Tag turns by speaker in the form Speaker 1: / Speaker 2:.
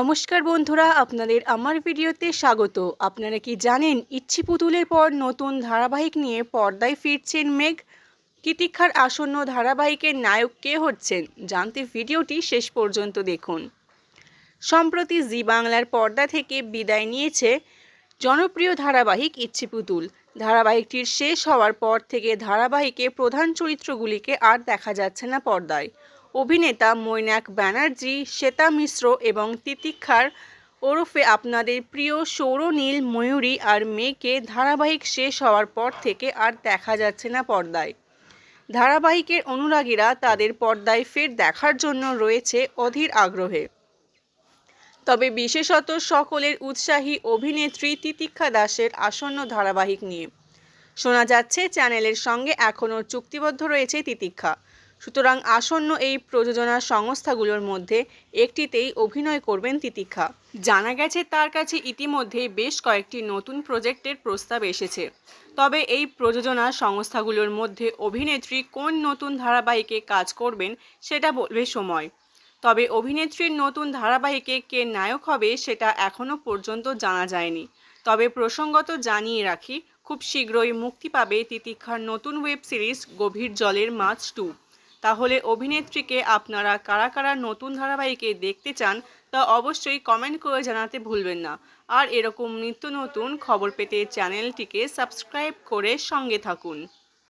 Speaker 1: নমস্কার বন্ধুরা, আপনাদের আমার ভিডিওতে স্বাগত। আপনারা কি জানেন, ইচ্ছি পুতুলের পর নতুন ধারাবাহিক নিয়ে পর্দায় ফিরছেন মেঘ? তিতিক্ষার আসন্ন ধারাবাহিকের নায়ক কে হচ্ছেন? জানতে ভিডিওটি শেষ পর্যন্ত দেখুন। সম্প্রতি জি বাংলার পর্দা থেকে বিদায় নিয়েছে জনপ্রিয় ধারাবাহিক ইচ্ছি পুতুল। ধারাবাহিকটির শেষ হওয়ার পর থেকে ধারাবাহিকে প্রধান চরিত্রগুলিকে আর দেখা যাচ্ছে না পর্দায়। অভিনেতা মৈনাক ব্যানার্জি, শ্বেতা মিশ্র এবং তিতিক্ষার ওরফে আপনাদের প্রিয় সৌরনীল ময়ূরী আর মেয়েকে ধারাবাহিক শেষ হওয়ার পর থেকে আর দেখা যাচ্ছে না পর্দায়। ধারাবাহিকের অনুরাগীরা তাদের পর্দায় ফের দেখার জন্য রয়েছে অধীর আগ্রহে। তবে বিশেষত সকলের উৎসাহী অভিনেত্রী তিতিক্ষা দাসের আসন্ন ধারাবাহিক নিয়ে। শোনা যাচ্ছে, চ্যানেলের সঙ্গে এখনও চুক্তিবদ্ধ রয়েছে তিতিক্ষা। সুতরাং আসন্ন এই প্রযোজনা সংস্থাগুলোর মধ্যে একটিতেই অভিনয় করবেন তিতিক্ষা। জানা গেছে তার কাছে ইতিমধ্যে বেশ কয়েকটি নতুন প্রজেক্টের প্রস্তাব এসেছে। তবে এই প্রযোজনা সংস্থাগুলোর মধ্যে অভিনেত্রী কোন নতুন ধারাবাহিকে কাজ করবেন সেটা বলবে সময়। তবে অভিনেত্রীর নতুন ধারাবাহিকে কে নায়ক হবে সেটা এখনও পর্যন্ত জানা যায়নি। তবে প্রসঙ্গত জানিয়ে রাখি, খুব শীঘ্রই মুক্তি পাবে তিতিক্ষার নতুন ওয়েব সিরিজ গভীর জলের মাছ টু। তাহলে অভিনেত্রীকে আপনারা কারা কারা নতুন ধারাবাহিকে দেখতে চান তা অবশ্যই কমেন্ট করে জানাতে ভুলবেন না। আর এরকম নিত্য নতুন খবর পেতে চ্যানেলটিকে সাবস্ক্রাইব করে সঙ্গে থাকুন।